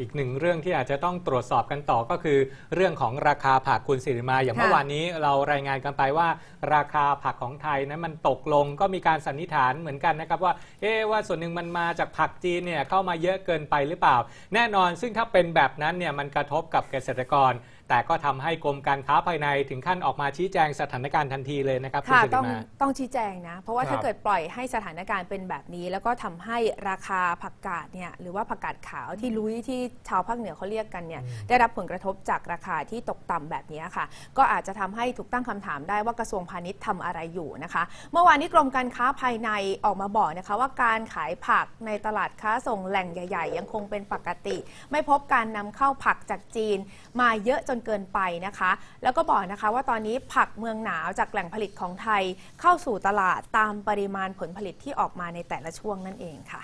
อีกหนึ่งเรื่องที่อาจจะต้องตรวจสอบกันต่อก็คือ เรื่องของราคาผักคุณสิริมา อย่างค่ะ เมื่อวานนี้เรารายงานกันไปว่า ราคาผักของไทยนั้นมันตกลงก็มีการสันนิษฐานเหมือนกันนะครับว่าเอ๊ะว่าส่วนหนึ่งมันมาจากผักจีนเนี่ยเข้ามาเยอะเกินไปหรือเปล่า แน่นอนซึ่งถ้าเป็นแบบนั้นเนี่ยมันกระทบกับเกษตรกร แต่ก็ทำให้กรมการค้าภายในถึงขั้นออกมาชี้แจงสถานการณ์ทันทีเลยนะครับคุณค่ะสิริต้องมาต้องชี้แจงนะ เพราะว่าครับถ้าเกิดปล่อยให้สถานการณ์เป็นแบบนี้ แล้วก็ทำให้ราคาผักกาดเนี่ยหรือว่าผักกาดขาวที่ลุยที่ชาวภาคเหนือเขาเรียกกันเนี่ยได้รับผลกระทบจากราคาที่ตกต่ำแบบนี้ค่ะ ก็อาจจะทำให้ถูกตั้งคำถามได้ว่ากระทรวงพาณิชย์ทำอะไรอยู่นะคะ เมื่อวานนี้กรมการค้าภายในออกมาบอกนะคะว่าการขายผักในตลาดค้าส่งแหล่งใหญ่ ๆ ยังคงเป็นปกติ ไม่พบการนำเข้าผักจากจีน มาเยอะจนเกินไปนะคะ แล้วก็บอกนะคะว่าตอนนี้ผักเมืองหนาวจากแหล่งผลิตของไทยเข้าสู่ตลาดตามปริมาณผลผลิตที่ออกมาในแต่ละช่วงนั่นเองค่ะ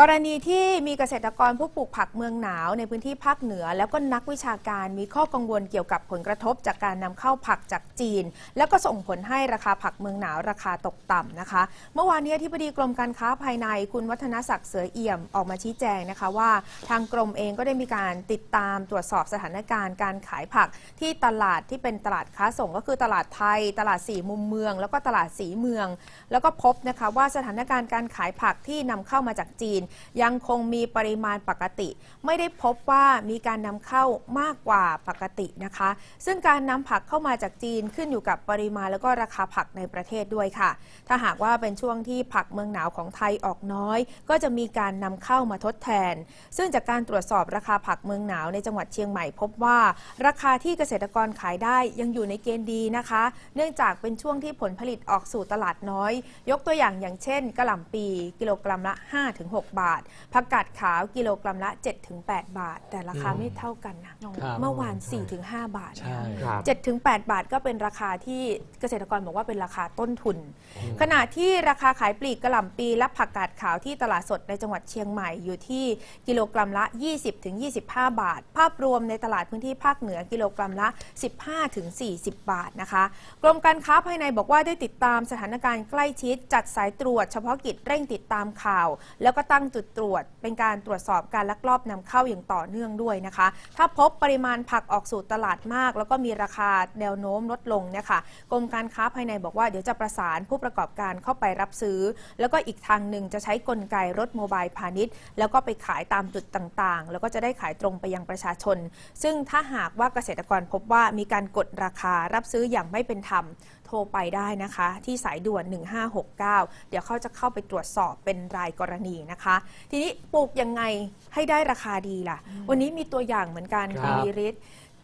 กรณีที่มีเกษตรกรผู้ปลูกผักเมืองหนาวในพื้นที่ภาคเหนือ แล้วก็นักวิชาการมีข้อกังวลเกี่ยวกับผลกระทบจากการนำเข้าผักจากจีน แล้วก็ส่งผลให้ราคาผักเมืองหนาวราคาตกต่ำนะคะ เมื่อวานนี้อธิบดีกรมการค้าภายในคุณวัฒนศักดิ์เสือเอี่ยมออกมาชี้แจงนะคะว่า ทางกรมเองก็ได้มีการติดตามตรวจสอบสถานการณ์การขายผักที่ตลาดที่เป็นตลาดค้าส่งก็คือตลาดไทย ตลาดสี่มุมเมือง แล้วก็ตลาดสีเมือง แล้วก็พบนะคะว่าสถานการณ์การขายผักที่นำเข้ามาจากจีนยังคงมีปริมาณปกติ ไม่ได้พบว่ามีการนำเข้ามากกว่าปกตินะคะ ซึ่งการนำผักเข้ามาจากจีนขึ้นอยู่กับปริมาณแล้วก็ราคาผักในประเทศด้วยค่ะ ถ้าหากว่าเป็นช่วงที่ผักเมืองหนาวของไทยออกน้อย ก็จะมีการนำเข้ามาทดแทน ซึ่งจากการตรวจสอบราคาผักเมืองหนาวในจังหวัดเชียงใหม่พบว่า ราคาที่เกษตรกรขายได้ยังอยู่ในเกณฑ์ดีนะคะ เนื่องจากเป็นช่วงที่ผลผลิตออกสู่ตลาดน้อย ยกตัวอย่างอย่างเช่นกระหล่ำปีกิโลกรัมละ 5-6บาทผักกาดขาวกิโลกรัมละ 7-8 บาท แต่ราคาอืมไม่เท่ากันนะ ครับเมื่อวาน 4-5 บาทใช่นะครับ7ถึง8บาทก็เป็นราคาที่เกษตรกรบอกว่าเป็นราคาต้นทุน ขณะที่ราคาขายปลีกกระหล่ำปีและผักกาดขาวที่ตลาดสดในจังหวัดเชียงใหม่อยู่ที่กิโลกรัมละ 20ถึง25 บาท ภาพรวมในตลาดพื้นที่ภาคเหนือกิโลกรัมละ 15ถึง40 บาทนะคะ กรมการค้าภายในบอกว่าได้ติดตามสถานการณ์ใกล้ชิดจัดสายตรวจเฉพาะกิจเร่งติดตามข่าว แล้วก็ตั้งจุดตรวจ เป็นการตรวจสอบการลักลอบนำเข้าอย่างต่อเนื่องด้วยนะคะ ถ้าพบปริมาณผักออกสู่ตลาดมาก แล้วก็มีราคาแนวโน้มลดลงเนี่ยค่ะกรมการค้าภายในบอกว่าเดี๋ยวจะประสานผู้ประกอบการเข้าไปรับซื้อ แล้วก็อีกทางหนึ่งจะใช้กลไกรถโมบายพาณิชย์ แล้วก็ไปขายตามจุดต่างๆ แล้วก็จะได้ขายตรงไปยังประชาชน ซึ่งถ้าหากว่าเกษตรกรพบว่ามีการกดราคารับซื้ออย่างไม่เป็นธรรมโทรไปได้นะคะ ที่สายด่วน 1569 เดี๋ยวเขาจะเข้าไปตรวจสอบเป็นรายกรณีนะคะ ทีนี้ปลูกยังไงให้ได้ราคาดีล่ะ วันนี้มีตัวอย่างเหมือนกันครัคุณบวีริศ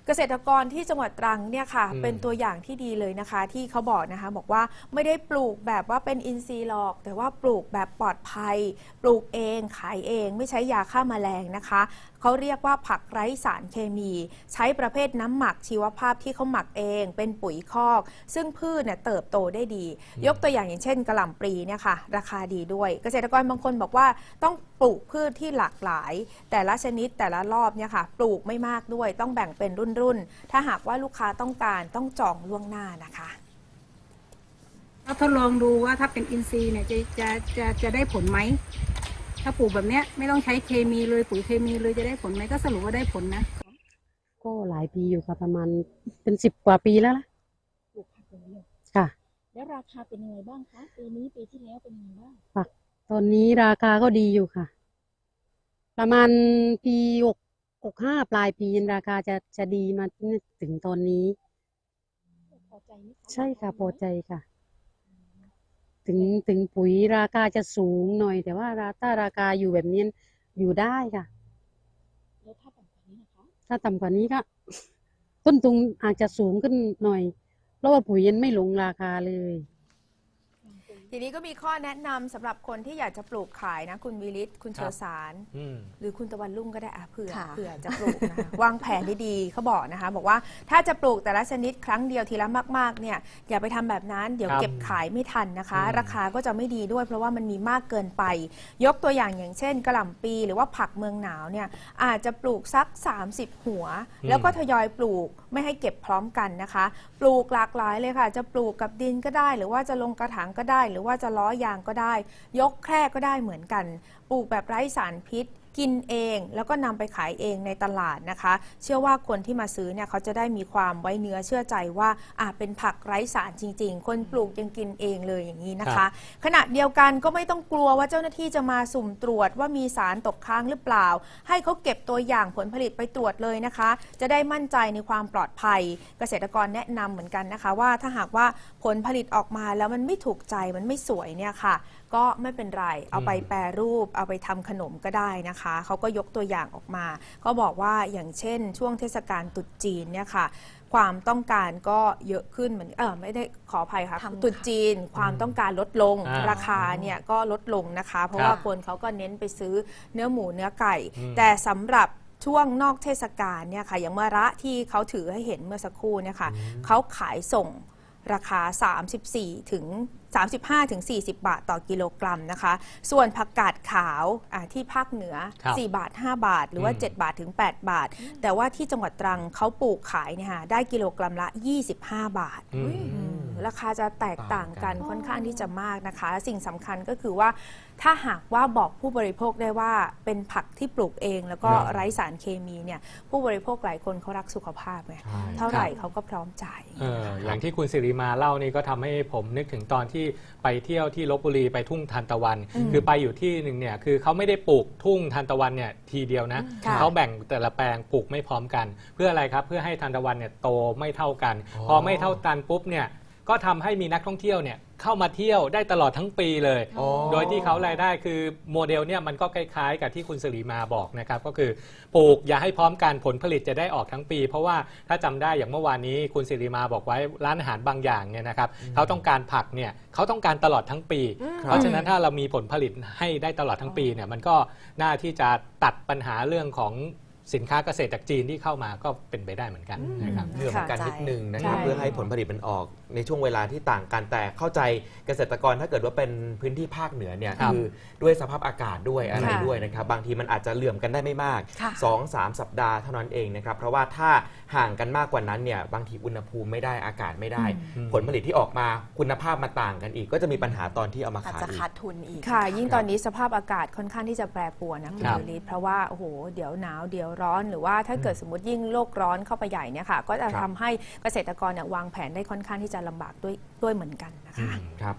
เกษตรกรที่จังหวัดตรังเนี่ยค่ะ อืมเป็นตัวอย่างที่ดีเลยนะคะ ที่เขาบอกนะคะ บอกว่าไม่ได้ปลูกแบบว่าเป็นอินทรีย์หรอก แต่ว่าปลูกแบบปลอดภัย ปลูกเองขายเอง ไม่ใช้ยาฆ่าแมลงนะคะเขาเรียกว่าผักไร้สารเคมี ใช้ประเภทน้ำหมักชีวภาพที่เขาหมักเอง เป็นปุ๋ยคอก ซึ่งพืชเนี่ยเติบโตได้ดียกตัวอย่างอย่างเช่นกระหล่ำปลีเนี่ยค่ะ ราคาดีด้วย เกษตรกรบางคนบอกว่าต้องปลูกพืชที่หลากหลาย แต่ละชนิดแต่ละรอบเนี่ยค่ะ ปลูกไม่มากด้วย ต้องแบ่งเป็นรุ่นๆถ้าหากว่าลูกค้าต้องการต้องจองล่วงหน้านะคะถ้าทดลองดูว่าถ้าเป็นอินทรีย์เนี่ยจะจะจะจะได้ผลไหม ถ้าปลูกแบบเนี้ยไม่ต้องใช้เคมีเลยปุ๋ยเคมีเลยจะได้ผลไหมก็สรุปว่าได้ผลนะ ก็หลายปีอยู่ค่ะประมาณเป็นสิบกว่าปีแล้วล่ะปลูกผักอย่างเดียวค่ะ แล้วราคาเป็นยังไงบ้างคะปีนี้ปีที่แล้วเป็นยังไงบ้าง ตอนนี้ราคาก็ดีอยู่ค่ะ ประมาณปีหก หกห้าปลายปีราคาจะจะดีมาถึงตอนนี้ พอใจไหมคะใช่ค่ะพอใจค่ะ ถึงถึงปุ๋ยราคาจะสูงหน่อย แต่ว่าราถ้าราคาอยู่แบบนี้อยู่ได้ค่ะ แล้วถ้าต่ำกว่านี้นะคะ ถ้าต่ำกว่านี้ก็ ต้นทุนอาจจะสูงขึ้นหน่อย เพราะว่าปุ๋ยยังไม่ลงราคาเลย ทีนี้ก็มีข้อแนะนำสำหรับคนที่อยากจะปลูกขายนะ คุณวิริศคุณเชอสาร อืม หรือคุณตะวันรุ่งก็ได้อะเผื่อค่ะ เผื่อจะปลูกนะคะ วางแผนดีๆเขาบอกนะคะ บอกว่าถ้าจะปลูกแต่ละชนิดครั้งเดียวทีละมากๆเนี่ยอย่าไปทำแบบนั้นเดี๋ยวครับเก็บขายไม่ทันนะคะ อืม ราคาก็จะไม่ดีด้วย เพราะว่ามันมีมากเกินไป ยกตัวอย่างอย่างเช่นกระหล่ำปีหรือว่าผักเมืองหนาวเนี่ยอาจจะปลูกสัก 30 หัว แล้วก็ทยอยปลูกไม่ให้เก็บพร้อมกันนะคะ ปลูกหลากหลายเลยค่ะ จะปลูกกับดินก็ได้ หรือว่าจะลงกระถางก็ได้หรือว่าจะล้อยางก็ได้ ยกแคร่ก็ได้เหมือนกัน ปลูกแบบไร้สารพิษ กินเอง แล้วก็นำไปขายเองในตลาดนะคะ เชื่อว่าคนที่มาซื้อเนี่ยเขาจะได้มีความไว้เนื้อเชื่อใจว่าอะเป็นผักไร้สารจริง ๆ คนปลูกยังกินเองเลยอย่างนี้นะครัคะบขณะเดียวกันก็ไม่ต้องกลัวว่าเจ้าหน้าที่จะมาสุ่มตรวจว่ามีสารตกค้างหรือเปล่า ให้เขาเก็บตัวอย่างผลผลิตไปตรวจเลยนะคะ จะได้มั่นใจในความปลอดภัย เกษตรกรแนะนำเหมือนกันนะคะ ว่าถ้าหากว่าผลผลิตออกมาแล้วมันไม่ถูกใจมันไม่สวยเนี่ยค่ะ ก็ไม่เป็นไรเอาไปแปรรูป เอาไปทำขนมก็ได้นะคะเขาก็ยกตัวอย่างออกมา ก็บอกว่าอย่างเช่น ช่วงเทศกาลตรุษจีนเนี่ยค่ะความต้องการก็เยอะขึ้นเหมือนเออไม่ได้ขออภัยค่ะทำตรุษจีนความต้องการลดลงอ่าราคาเนี่ยก็ลดลงนะคะ เพราะครับว่าคนเขาก็เน้นไปซื้อเนื้อหมูเนื้อไก่อืมแต่สำหรับช่วงนอกเทศกาลเนี่ยค่ะอย่างมะระที่เขาถือให้เห็นเมื่อสักครู่เนี่ยค่ะเขาขายส่งราคา 34 ถึง 35ถึง40 บาทต่อกิโลกรัมนะคะ ส่วนผักกาดขาวอ่าที่ภาคเหนือครับ4บาท 5 บาท หรือว่าอืม7บาทถึง 8 บาท แต่ว่าที่จังหวัดตรังเขาปลูกขายเนี่ยค่ะได้กิโลกรัมละ 25 บาทอืมอืมราคาจะแตกต่างกันต่างกันค่อนข้างที่จะมากนะคะ สิ่งสำคัญก็คือว่า ถ้าหากว่าบอกผู้บริโภคได้ว่าเป็นผักที่ปลูกเอง แล้วก็ครับไร้สารเคมีเนี่ยผู้บริโภคหลายคนเขารักสุขภาพไงใช่เท่าไหร่เขาก็พร้อมจ่ายเอออย่างที่คุณสิริมาเล่านี่ก็ทำให้ผมนึกถึงตอนที่ไปเที่ยวที่ลบบุรีไปทุ่งทานตะวันอืมคือไปอยู่ที่หนึ่งเนี่ยคือเขาไม่ได้ปลูกทุ่งทานตะวันเนี่ยทีเดียวนะค่ะเขาแบ่งแต่ละแปลงปลูกไม่พร้อมกัน เพื่ออะไรครับเพื่อให้ทานตะวันเนี่ยโตไม่เท่ากันอ๋อพอไม่เท่ากันปุ๊บเนี่ย ก็ทำให้มีนักท่องเที่ยวเนี่ยเข้ามาเที่ยวได้ตลอดทั้งปีเลย อ๋อ โดยที่เขารายได้คือโมเดลเนี่ยมันก็คล้ายๆ กับที่คุณสิริมาบอกนะครับ ก็คือปลูกอย่าให้พร้อมกันผลผลิตจะได้ออกทั้งปี เพราะว่าถ้าจำได้อย่างเมื่อวานนี้คุณสิริมาบอกไว้ร้านอาหารบางอย่างเนี่ยนะครับเขาต้องการผักเนี่ยเขาต้องการตลอดทั้งปี เพราะฉะนั้นถ้าเรามีผลผลิตให้ได้ตลอดทั้งปีเนี่ยมันก็น่าที่จะตัดปัญหาเรื่องของ สินค้าเกษตรจากจีนที่เข้ามาก็เป็นไปได้เหมือนกันนะครับเหนื่อยเหมือนกันนิดนึงนะครับใช่เพื่อให้ผลผลิตมันออกในช่วงเวลาที่ต่างกันแต่เข้าใจเกษตรกรถ้าเกิดว่าเป็นพื้นที่ภาคเหนือเนี่ยครับคือด้วยสภาพอากาศด้วยอะไรค่ะด้วยนะครับ บางทีมันอาจจะเหลื่อมกันได้ไม่มากค่ะ2 3 สัปดาห์เท่านั้นเองนะครับ เพราะว่าถ้าห่างกันมากกว่านั้นเนี่ยบางทีอุณหภูมิไม่ได้อากาศไม่ได้อืมผลผลิตที่ออกมาคุณภาพมาต่างกันอีก ก็จะมีปัญหาตอนที่เอามาอาจขายจะอีกขาดทุนอีกค่ะ ยิ่งตอนนี้สภาพอากาศค่อนข้างที่จะแปรปรวนนะคุณครับดุลิศเพราะว่าโอ้โหเดี๋ยวหนาวเดี๋ยวร้อน หรือว่าถ้าเกิดสมมติยิ่งโลกร้อนเข้าไปใหญ่เนี่ยค่ะก็จะครับทำให้เกษตรกรเนี่ยวางแผนได้ค่อนข้างที่จะลำบากด้วยด้วยเหมือนกันนะคะครับ